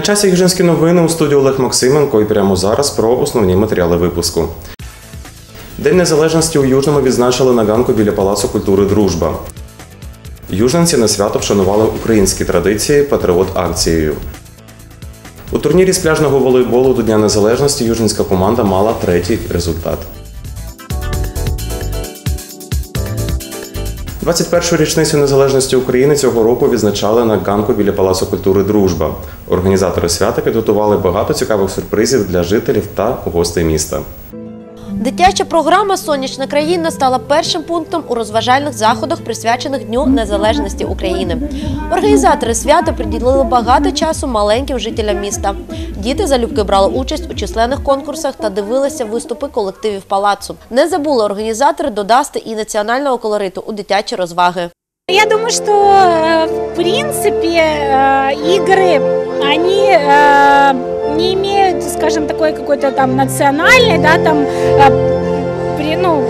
На часі Южинські новини у студії Олег Максименко і прямо зараз про основні матеріали випуску. День незалежності у Южному відзначили на ганку біля Палацу культури Дружба. Южненці на свято вшанували українські традиції патріот акцією. У турнірі з пляжного волейболу до Дня Незалежності южненська команда мала третій результат. 21-шу річницю незалежності України цього року відзначали на ганку біля Палацу культури Дружба. Організатори свята підготували багато цікавих сюрпризів для жителів та гостей міста. Дитяча програма Сонячна країна стала першим пунктом у розважальних заходах, присвячених Дню Незалежності України. Організатори свята приділили багато часу маленьким жителям міста. Діти залюбки брали участь у численних конкурсах та дивилися виступи колективів палацу. Не забули організатори додасти і національного колориту у дитячі розваги. Я думаю, что э, в принципе э, игры, они э, не имеют, скажем, такой какой-то там национальной, да, там, э, при, ну,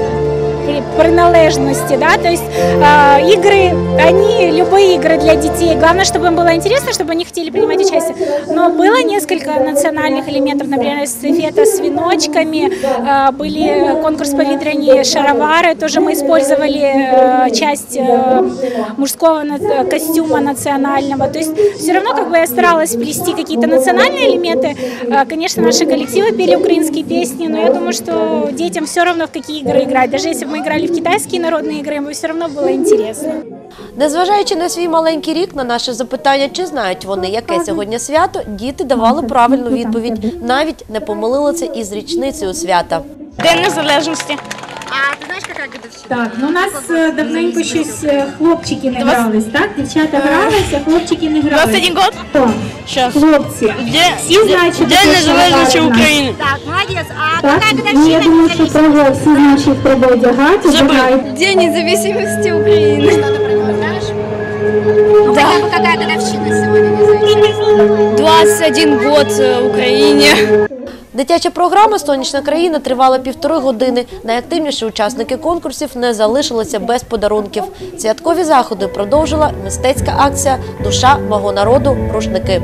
приналежности, да, то есть э, игры, они, любые игры для детей, главное, чтобы им было интересно, чтобы они хотели принимать участие, но было несколько национальных элементов, например, эстафета с веночками, э, были конкурс по ветряне шаровары, тоже мы использовали э, часть мужского костюма национального, то есть все равно как бы я старалась плести какие-то национальные элементы, конечно, наши коллективы пели украинские песни, но я думаю, что детям все равно в какие игры играть, даже если мы играли в китайские народные игры, им бы все равно было интересно. Незважаючи на свій маленький рік, на наше запитання, чи знають вони, яке сьогодні свято, діти давали правильну відповідь, навіть не помилилися із річницею свята. День незалежності. Так, ну у нас е, давненько щось е, хлопчики не грались, так? Дівчата гралися, хлопчики не гралися. 21 год. Хто? Сейчас. Хлопці. Всі знають, що День таке незалежності шаровари в нас? України. Так, молодец. А Так, какая ну, я годовщина думаю, що треба всі знають, що їх треба одягати, одягають. День независимости України. Что ты про него знаешь? Ну, хотя бы какая годовщина сегодня, независимости? 21 год Україні. Дитяча програма Сонячна країна тривала півтори години. Найактивніші учасники конкурсів не залишилися без подарунків. Святкові заходи продовжила мистецька акція Душа мого народу рушники.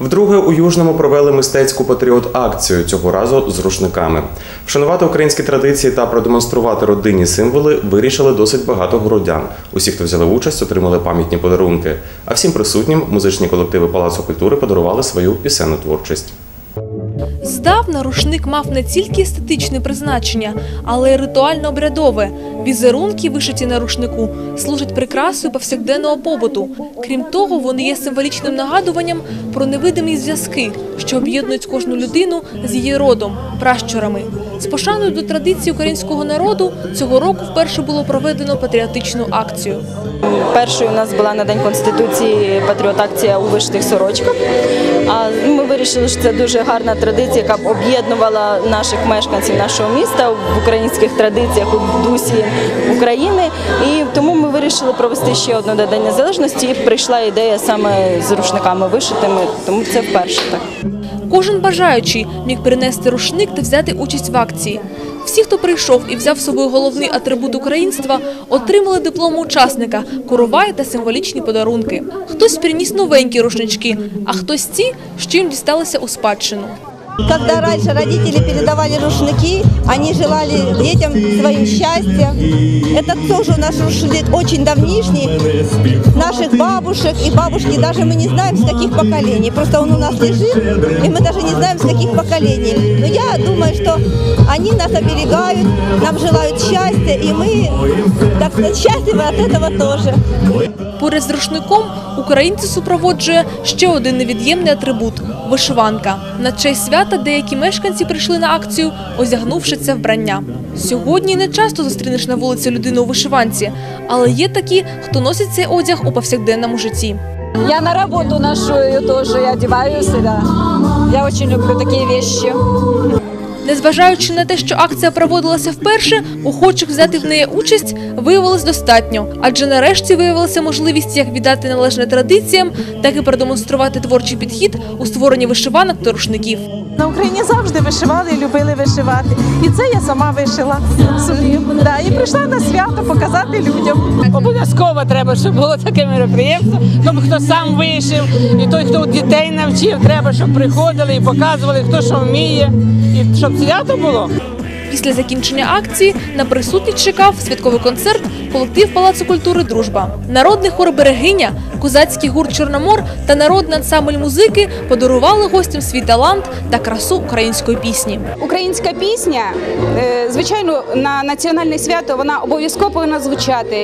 Вдруге у Южному провели мистецьку патріот-акцію цього разу з рушниками. Вшанувати українські традиції та продемонструвати родинні символи вирішили досить багато городян. Усі, хто взяли участь, отримали пам'ятні подарунки. А всім присутнім музичні колективи Палацу культури подарували свою пісенну творчість. Здавна рушник мав не тільки естетичне призначення, але й ритуально-обрядове. Візерунки, вишиті на рушнику, служать прикрасою повсякденного побуту. Крім того, вони є символічним нагадуванням про невидимі зв'язки, що об'єднують кожну людину з її родом, пращурами. З пошаною до традицій українського народу цього року вперше було проведено патріотичну акцію. Першою у нас була на День Конституції патріот-акція у вишитих сорочках. А ми вирішили, що це дуже гарна традиція, яка б об'єднувала наших мешканців нашого міста в українських традиціях у дусі України. І тому ми вирішили провести ще одну на День Незалежності. І прийшла ідея саме з рушниками вишитими, тому це вперше так. Кожен бажаючий міг принести рушник та взяти участь в акції. Всі, хто прийшов і взяв з собою головний атрибут українства, отримали диплом учасника, коровай та символічні подарунки. Хтось приніс новенькі рушнички, а хтось ті, що їм дісталися у спадщину. Когда раньше родители передавали рушники, они желали детям своим счастья. Это тоже наш рушник очень давнишний, наших бабушек и бабушки, даже мы не знаем с каких поколений. Просто он у нас лежит, и мы даже не знаем с каких поколений. Но я думаю, что они нас оберегают, нам желают счастья, и мы, так сказать, счастливы от этого тоже. Поряд з рушником українці супроводжує ще один невід'ємний атрибут – вишиванка. На честь свята деякі мешканці прийшли на акцію, одягнувши це вбрання. Сьогодні не часто зустрінеш на вулиці людину у вишиванці, але є такі, хто носить цей одяг у повсякденному житті. Я на роботу ношу ее тоже, я одеваю себя. Я очень люблю такие вещи. Незважаючи на те, що акція проводилася вперше, охочих взяти в неї участь виявилось достатньо, адже нарешті виявилася можливість як віддати належне традиціям, так і продемонструвати творчий підхід у створенні вишиванок та рушників. На Україні завжди вишивали і любили вишивати. І це я сама вишила собі. Да, і прийшла на свято показати людям. Обов'язково треба, щоб було таке мероприємство. Тому хто сам вишив, і той, хто дітей навчив, треба, щоб приходили і показували, хто що вміє, щоб свято було. Після закінчення акції на присутність чекав святковий концерт колектив Палацу культури Дружба. Народний хор Берегиня, козацький гурт Чорномор та народний ансамбль музики подарували гостям свій талант та красу української пісні. Українська пісня, е, звичайно, на національне свято вона обов'язково повинна звучати,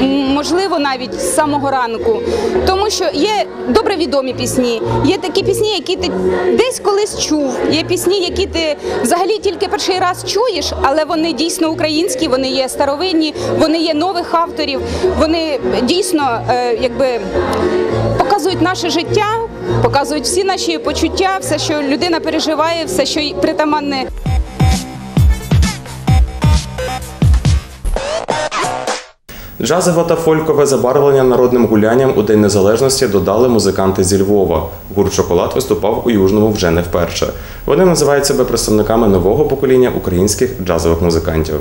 і можливо навіть з самого ранку. Тому що є добре відомі пісні, є такі пісні, які ти десь колись чув. Є пісні, які ти взагалі тільки перший раз чуєш, але вони дійсно українські, вони є старовинні, вони є нових авторів. Вони дійсно е, якби показують наше життя, показують всі наші почуття, все, що людина переживає, все, що притаманне Джазове та фолькове забарвлення народним гулянням у День Незалежності додали музиканти зі Львова. Гурт Шоколад виступав у Южному вже не вперше. Вони називають себе представниками нового покоління українських джазових музикантів.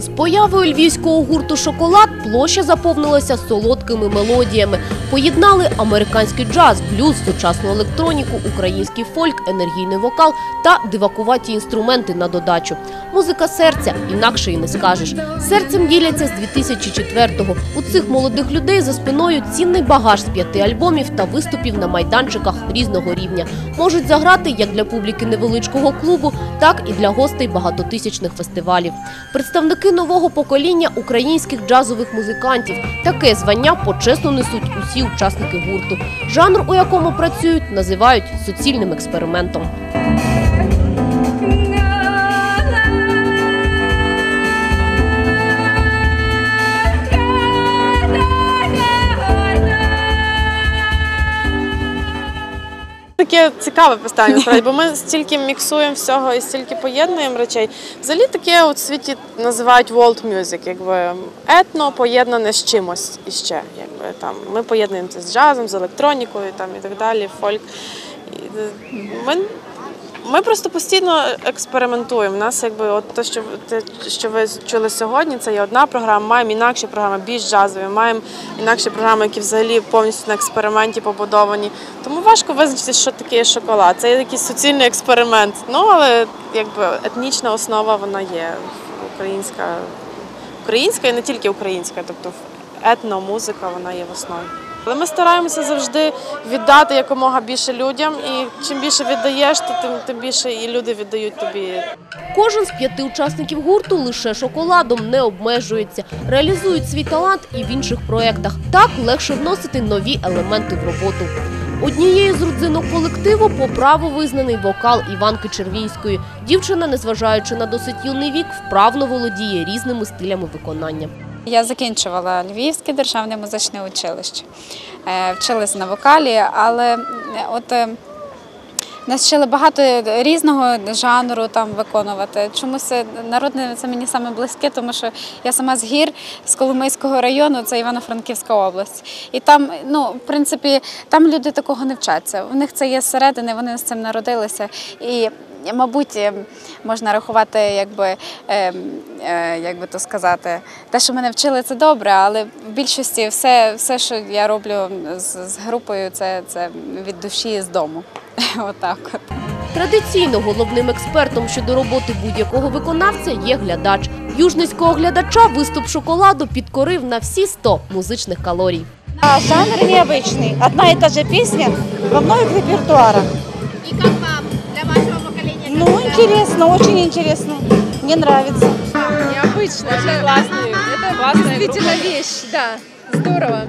З появою львівського гурту Шоколад площа заповнилася солодкими мелодіями. Поєднали американський джаз, блюз, сучасну електроніку, український фольк, енергійний вокал та дивакуваті інструменти на додачу. Музика серця інакше і не скажеш. Серцем діляться з 2004-го. У цих молодих людей за спиною цінний багаж з п'яти альбомів та виступів на майданчиках різного рівня. Можуть заграти як для публіки невеличкого клубу, так і для гостей багатотисячних фестивалів. Представники нового покоління українських джазових музикантів. Таке звання почесно несуть усі учасники гурту. Жанр, у якому працюють, називають суцільним експериментом. Таке цікаве питання, бо ми стільки міксуємо всього і стільки поєднуємо речей. Взагалі таке у світі називають world music, якби етно поєднане з чимось іще. Якби там ми поєднуємо це з джазом, з електронікою там і так далі, фольк. Е, ми, ми просто постійно експериментуємо. У нас якби от те, що те, що ви чули сьогодні, це є одна програма. Маємо інакші програми, більш джазові. Маємо інакші програми, які взагалі повністю на експерименті побудовані. Тому важко визначити, що таке шоколад. Це є якийсь суцільний експеримент. Ну але якби етнічна основа вона є українська, українська і не тільки українська, тобто етномузика вона є в основі. Але ми стараємося завжди віддати якомога більше людям, і чим більше віддаєш, то тим, тим більше і люди віддають тобі. Кожен з п'яти учасників гурту лише шоколадом не обмежується, реалізують свій талант і в інших проєктах. Так легше вносити нові елементи в роботу. Однією з родзинок колективу по праву визнаний вокал Іванки Червінської. Дівчина, незважаючи на досить юний вік, вправно володіє різними стилями виконання. Я закінчувала Львівське державне музичне училище. Е, Вчилася на вокалі, але е, от е, нас вчили багато різного жанру там виконувати. Чомусь народне це мені саме близьке, тому що я сама з гір з Коломийського району, це Івано-Франківська область. І там, ну, в принципі, там люди такого не вчаться. У них це є зсередини, вони з цим народилися. І Мабуть, е, можна рахувати, якби, е, е, як би то сказати, те, що мене вчили, це добре, але в більшості все, все що я роблю з, з групою, це, це від душі з дому. Отак от. Традиційно головним експертом щодо роботи будь-якого виконавця є глядач. Южницького глядача виступ шоколаду підкорив на всі 100 музичних калорій. А жанр необычный. Одна и та же песня во многих репертуарах. И как Ну, интересно, очень интересно. Мне нравится. Необычно, очень классный. Это классная действительно вещь, да. Здорово.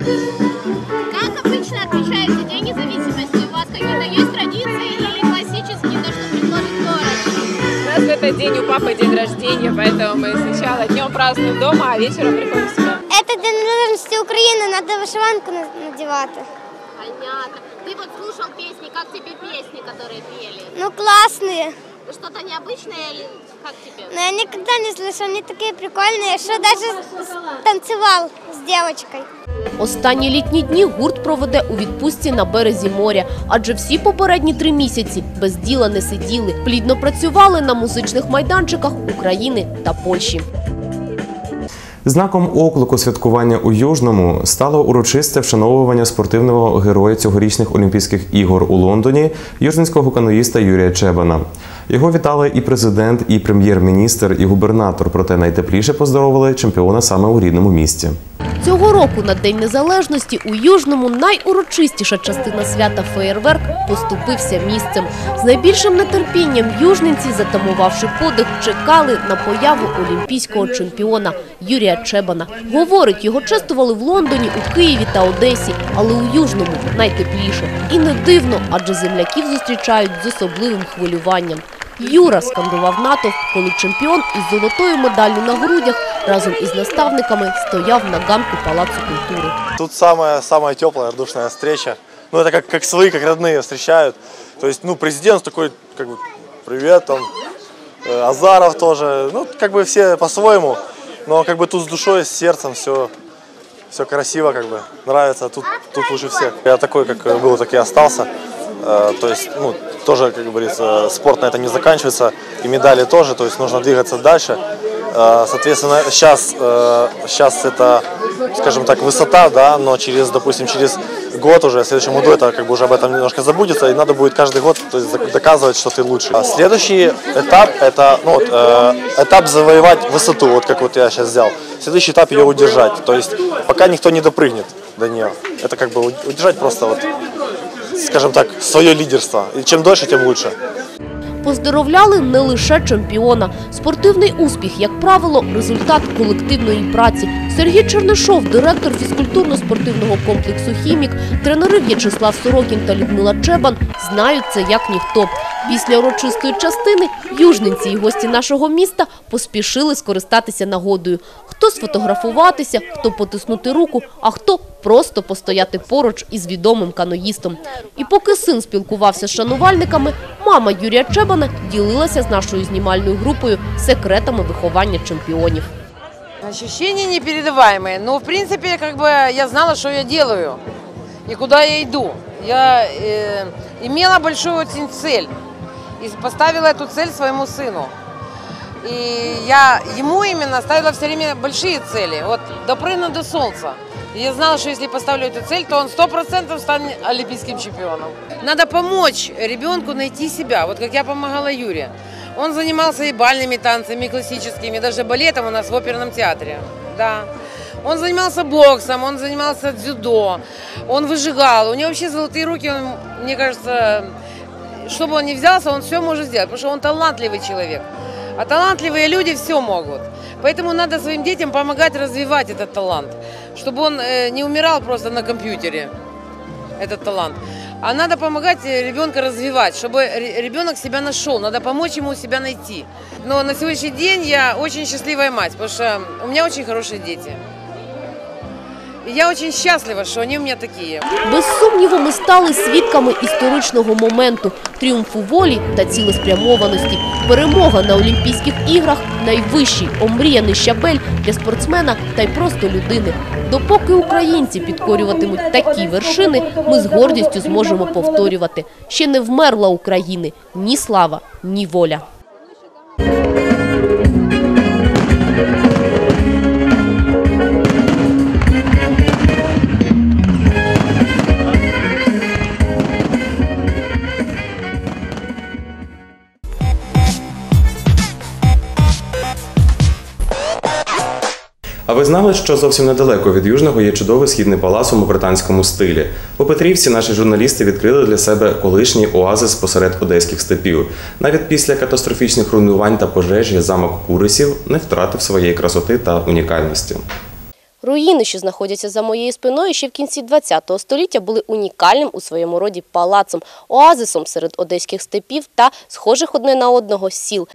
Как обычно отмечаете День независимости? У вас какие-то есть традиции или классические, то, что предложит город? У нас в этот день у папы день рождения, поэтому мы сначала днем празднуем дома, а вечером приходим сюда. Это День незалежності України, треба вишиванку надевати. Понятно. Ты вот слушал песни, как тебе песни, которые пели? Ну, классные. Это что-то необычное или как тебе? Но я никогда не слышал, они такие прикольные, что даже с- танцевал с девочкой. Останні літні дні гурт проведе у відпустці на березі моря, адже всі попередні три місяці без діла не сиділи, плідно працювали на музичних майданчиках України та Польщі. Знаком оклику святкування у Южному стало урочисте вшановування спортивного героя цьогорічних Олімпійських ігор у Лондоні южненського каноїста Юрія Чебана. Його вітали і президент, і прем'єр-міністр, і губернатор. Проте найтепліше поздоровили чемпіона саме у рідному місті. Цього року на День Незалежності у Южному найурочистіша частина свята феєрверк поступився місцем. З найбільшим нетерпінням южненці, затамувавши подих, чекали на появу олімпійського чемпіона Юрія Чебана. Говорить, його чествували в Лондоні, у Києві та Одесі, але у Южному найтепліше. І не дивно, адже земляків зустрічають з особливим хвилюванням. Юра скандував натовп, коли чемпіон із золотою медаллю на грудях разом із наставниками стояв на ганку Палацу культури. Тут самая, самая теплая, радушная встреча. Ну, это как, как свои, как родные встречают. То есть, ну, президент такой, как бы, привет, там, э, Азаров тоже. Ну, как бы все по-своему. Но как бы тут с душой, с сердцем все, все красиво, как бы, нравится. Тут, тут лучше всех. Я такой, как был, так и остался. Э, То есть, ну, тоже, как говорится, спорт на этом не заканчивается, и медали тоже, то есть нужно двигаться дальше. Э, Соответственно, сейчас, сейчас это, скажем так, высота, да, но через, допустим, через год уже, в следующем году это как бы уже об этом немножко забудется, и надо будет каждый год то есть, док- доказывать, что ты лучше. А следующий этап это ну, вот, э, этап завоевать высоту, вот как вот я сейчас взял. Следующий этап ее удержать, то есть пока никто не допрыгнет до нее. Это как бы уд- удержать просто вот, скажем так, свое лидерство. И чем дольше, тем лучше. Поздоровляли не лише чемпіона. Спортивний успіх, як правило, результат колективної праці. Сергій Чернишов, директор фізкультурно-спортивного комплексу «Хімік», тренери В'ячеслав Сорокін та Людмила Чебан знають це як ніхто. Після урочистої частини южненці і гості нашого міста поспішили скористатися нагодою Хто сфотографуватися, хто потиснути руку, а хто просто постояти поруч із відомим каноїстом. І поки син спілкувався з шанувальниками, мама Юрія Чебана ділилася з нашою знімальною групою секретами виховання чемпіонів. Ощущения непередаваемые. Но, в принципе, как бы я знала, что я делаю и куда я иду. Я э, имела большую очень цель и поставила эту цель своему сыну. И я ему именно ставила все время большие цели. Вот допрыгнуть до солнца. И я знала, что если поставлю эту цель, то он сто процентов станет олимпийским чемпионом. Надо помочь ребенку найти себя, вот как я помогала Юре. Он занимался и бальными танцами, и классическими, даже балетом у нас в оперном театре. Да. Он занимался боксом, он занимался дзюдо, он выжигал. У него вообще золотые руки, он, мне кажется, что бы он ни взялся, он все может сделать, потому что он талантливый человек. А талантливые люди все могут. Поэтому надо своим детям помогать развивать этот талант, чтобы он э, не умирал просто на компьютере, этот талант. А надо помогать э, ребенка развивать, чтобы ре- ребенок себя нашел, надо помочь ему себя найти. Но на сегодняшний день я очень счастливая мать, потому что у меня очень хорошие дети. Я очень счастлива, что они у меня такие. Без сумніву, ми стали свідками історичного моменту тріумфу волі та цілеспрямованості. Перемога на Олімпійських іграх найвищий омріяний щабель для спортсмена та й просто людини. Допоки українці підкорюватимуть такі вершини, ми з гордістю зможемо повторювати: ще не вмерла України ні слава, ні воля. Знали, що зовсім недалеко від Южного є чудовий східний палац у британському стилі. У Петрівці наші журналісти відкрили для себе колишній оазис посеред одеських степів. Навіть після катастрофічних руйнувань та пожежі замок Курисів не втратив своєї красоти та унікальності. Руїни, що знаходяться за моєю спиною, ще в кінці ХХ століття були унікальним у своєму роді палацом, оазисом серед одеських степів та схожих одне на одного сіл.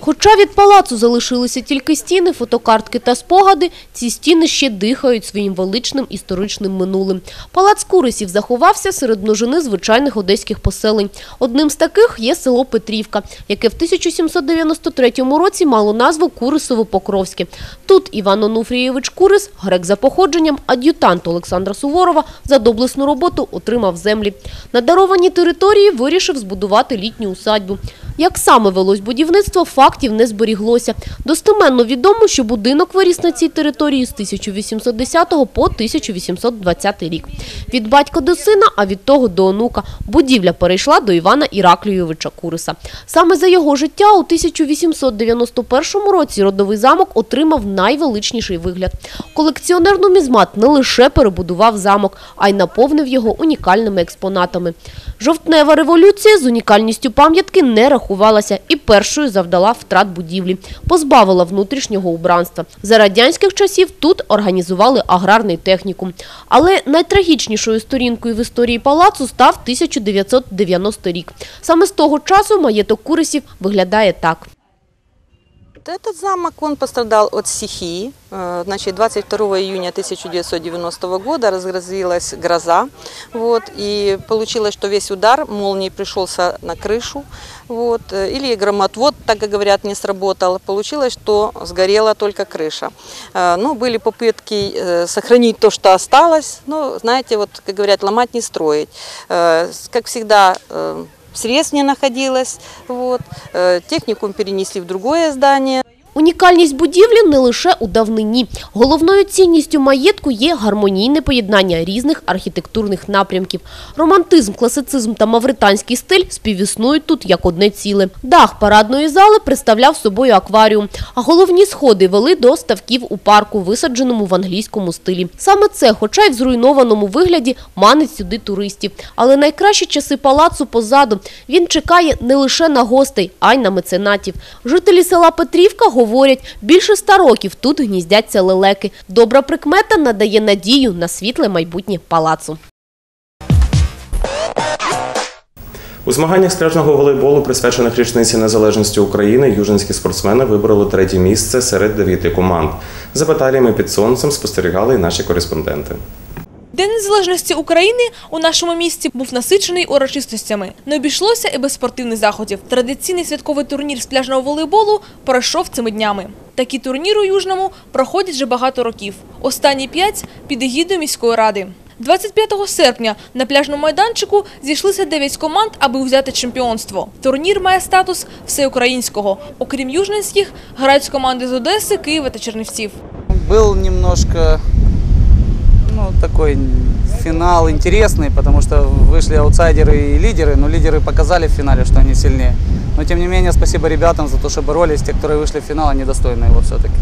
Хоча від палацу залишилися тільки стіни, фотокартки та спогади, ці стіни ще дихають своїм величним історичним минулим. Палац Курисів заховався серед множини звичайних одеських поселень. Одним з таких є село Петрівка, яке в 1793 році мало назву Курисово-Покровське. Тут Іван Онуфрійович Курис, грек за походженням, ад'ютант Олександра Суворова, за доблесну роботу отримав землі. На дарованій території вирішив збудувати літню усадьбу. Як саме велось будівництво, фактів не зберіглося. Достеменно відомо, що будинок виріс на цій території з 1810 по 1820 рік. Від батька до сина, а від того до онука. Будівля перейшла до Івана Іраклійовича Куриса. Саме за його життя у 1891 році родовий замок отримав найвеличніший вигляд. Колекціонер нумізмат не лише перебудував замок, а й наповнив його унікальними експонатами. Жовтнева революція з унікальністю пам'ятки не рахувалася і першою завдала втрат будівлі, позбавила внутрішнього убранства. За радянських часів тут організували аграрний технікум. Але найтрагічнішою сторінкою в історії палацу став 1990 рік. Саме з того часу маєток Курисів виглядає так. Этот замок, он пострадал от стихии. Э, Значит, 22 июня 1990 года разразилась гроза. Вот, и получилось, что весь удар молнии пришелся на крышу. Вот, э, или громотвод, так как говорят, не сработал. Получилось, что сгорела только крыша. Э, Ну, были попытки сохранить то, что осталось. Но, знаете, вот, как говорят, ломать не строить. Как всегда, средств не находилось. Вот. Э, Техникум перенесли в другое здание. Унікальність будівлі не лише у давнині. Головною цінністю маєтку є гармонійне поєднання різних архітектурних напрямків. Романтизм, класицизм та мавританський стиль співіснують тут як одне ціле. Дах парадної зали представляв собою акваріум, а головні сходи вели до ставків у парку, висадженому в англійському стилі. Саме це, хоча й в зруйнованому вигляді, манить сюди туристів. Але найкращі часи палацу позаду. Він чекає не лише на гостей, а й на меценатів. Жителі села Петрівка говорять, більше ста років тут гніздяться лелеки. Добра прикмета надає надію на світле майбутнє палацу. У змаганнях з пляжного волейболу, присвячених річниці незалежності України, южинські спортсмени вибороли третє місце серед дев'яти команд. За баталіями під сонцем спостерігали й наші кореспонденти. День незалежності України у нашому місті був насичений урочистостями. Не обійшлося і без спортивних заходів. Традиційний святковий турнір з пляжного волейболу пройшов цими днями. Такі турніри у Южному проходять вже багато років. Останні п'ять під егідою міської ради. 25 серпня на пляжному майданчику зійшлися 9 команд, аби взяти чемпіонство. Турнір має статус всеукраїнського. Окрім южненських, грають команди з Одеси, Києва та Чернівців. Был немножко, такой финал интересный, потому что вышли аутсайдеры и лидеры, но лидеры показали в финале, что они сильнее. Но тем не менее, спасибо ребятам за то, что боролись. Те, которые вышли в финал, они достойны его все-таки.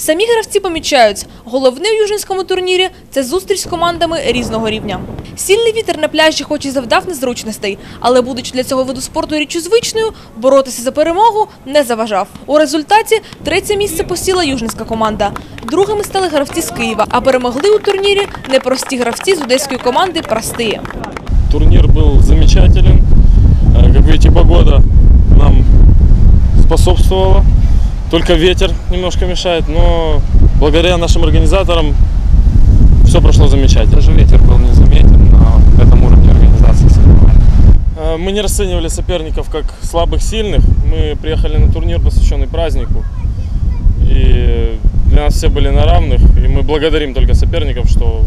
Самі гравці помічають, головне у южинському турнірі – це зустріч з командами різного рівня. Сильний вітер на пляжі хоч і завдав незручностей, але будучи для цього виду спорту річчю звичною, боротися за перемогу не заважав. У результаті третє місце посіла южинська команда. Другими стали гравці з Києва, а перемогли у турнірі непрості гравці з одеської команди «Простые». Турнир был замечателен. Э, Как видите, погода нам способствовала. Только ветер немножко мешает, но благодаря нашим организаторам все прошло замечательно. Даже ветер был незаметен на этом уровне организации соревнований. Э, Мы не расценивали соперников как слабых, сильных. Мы приехали на турнир, посвященный празднику. И для нас все были на равных. И мы благодарим только соперников, что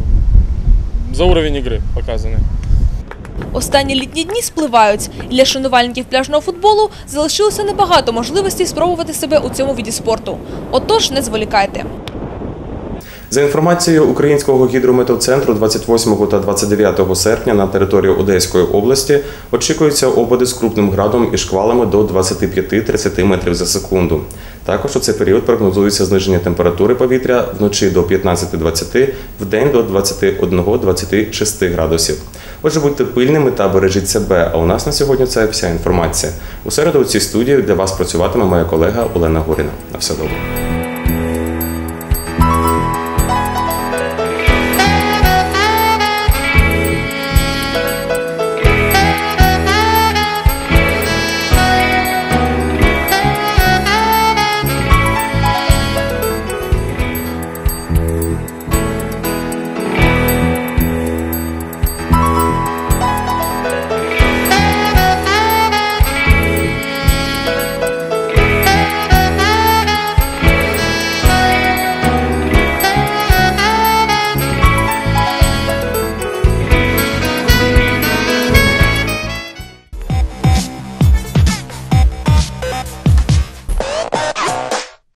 за уровень игры показанный. Останні літні дні спливають. Для шанувальників пляжного футболу залишилося небагато можливостей спробувати себе у цьому віді спорту. Отож, не зволікайте. За інформацією Українського гідрометеоцентру 28 та 29 серпня на території Одеської області очікуються опади з крупним градом і шквалами до 25-30 метрів за секунду. Також у цей період прогнозується зниження температури повітря вночі до 15-20, вдень до 21-26 градусів. Отже, будьте пильними та бережіть себе. А у нас на сьогодні це вся інформація. У середу у цій студії для вас працюватиме моя колега Олена Горіна. На все добре.